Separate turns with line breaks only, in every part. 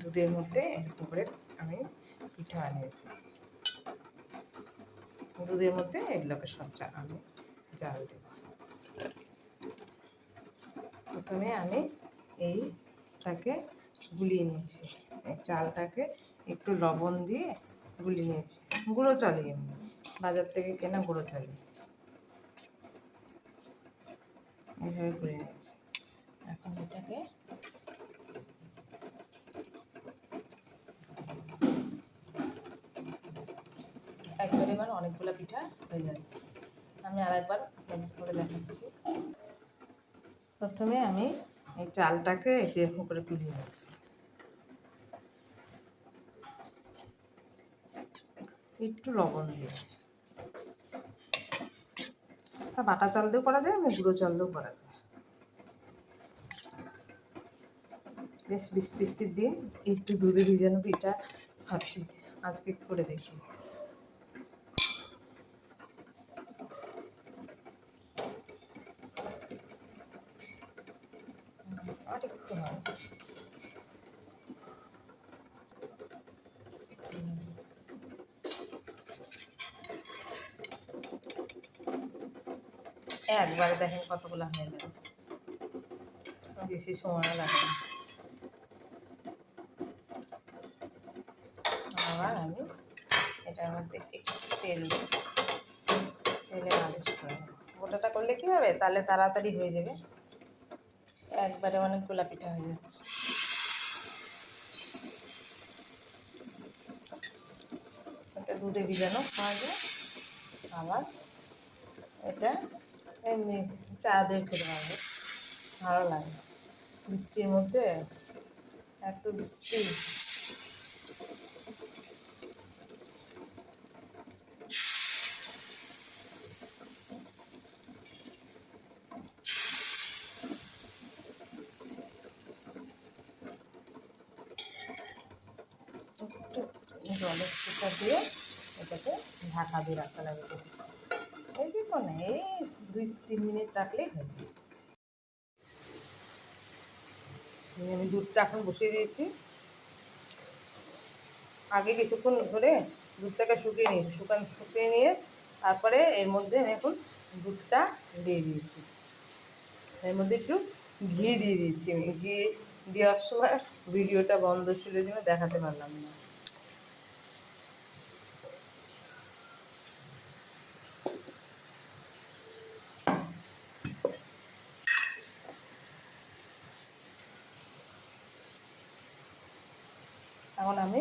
দুধের মধ্যে এরকম করে আমি পিঠা বানিয়েছি। দুধের মধ্যে এগুলোকে সব আমি জাল দেব। প্রথমে আমি এইটাকে গুলিয়ে নিয়েছি। চালটাকে একটু লবণ দিয়ে গুলিয়ে নিয়েছি। গুঁড়ো চালি এমনি বাজার থেকে কেনা গুঁড়ো চালি এইভাবে গুলিয়ে নিয়েছি। এখন এটাকে একবারে এবার অনেকগুলো পিঠা হয়ে যাচ্ছে। আমি আর একবার করে দেখাচ্ছি। প্রথমে আমি এই চালটাকে এই যে করে তুলে নিচ্ছি। একটু লবণ দিয়ে। বাটা চাল দিয়েও করা যায় আমি গুঁড়ো চাল দিয়েও করা যায়। বেশ বৃষ্টি, বৃষ্টির দিন, একটু দুধে ভিজানো পিঠা ভাবছি, আজকে করে দেখি। একবারে দেখেন কতগুলো হয়ে গেল। বেশি সময় লাগে না আবার আমি। এটার মধ্যে একটু তেল দেব। তেলে মালিশ করে গোটাটা করলে কি হবে? তাহলে তাড়াতাড়ি হয়ে যাবে। একবারে অনেকগুলো পিঠা হয়ে যাচ্ছে। এটা দুধে ভিজানো খাওয়া যায়। আবার এটা এমনি চা দিয়ে খেতে পারবে ভালো লাগে। বৃষ্টির মধ্যে এত বৃষ্টি জলের ফুটা দিয়ে এটাকে ঢাকা দিয়ে রাখতে লাগবে এই দেখো না এই দুই তিন মিনিট রাখলেই হয়েছে আমি দুধটা এখন বসিয়ে দিয়েছি। আগে কিছুক্ষণ ধরে দুধটাকে শুকিয়ে নিয়েছি, শুকান, শুকিয়ে নিয়ে তারপরে এর মধ্যে আমি এখন দুধটা দিয়ে দিয়েছি। এর মধ্যে একটু ঘি দিয়ে দিয়েছি আমি। ঘি দেওয়ার সময় ভিডিওটা বন্ধ ছিল জন্য দেখাতে পারলাম না। এখন আমি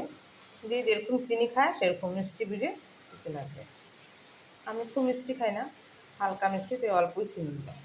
যে যেরকম চিনি খায়, সেরকম মিষ্টি বিড়ে দিতে লাগবে। আমি খুব মিষ্টি খাই না, হালকা মিষ্টিতে অল্পই চিনি দিলাম।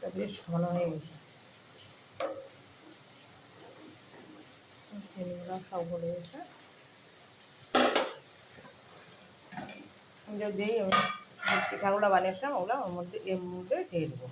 দুধটা বেশ ঘন হয়ে গেছে। চিনিগুলো সব গলে গেছে আমি পিঠাগুলো বানিয়েছিলাম, ওগুলো ওর মধ্যে, এর মধ্যে দিয়ে দেবো।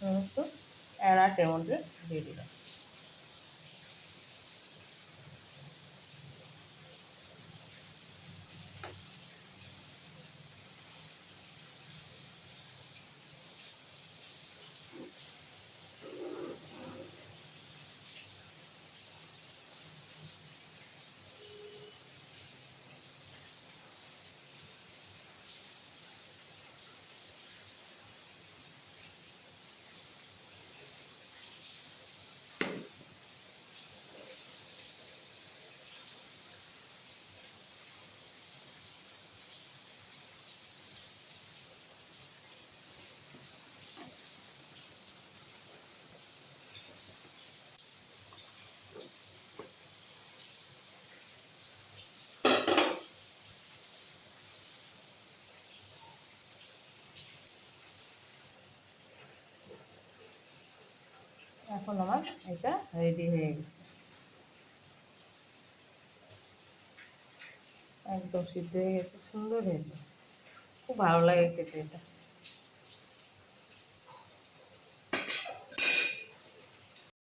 সমস্ত এলাচ এর মধ্যে দিয়ে দিলাম। এখন আমার এটা রেডি হয়ে গেছে। একদম সিদ্ধ হয়ে গেছে, সুন্দর হয়েছে। খুব ভালো লাগে খেতে এটা।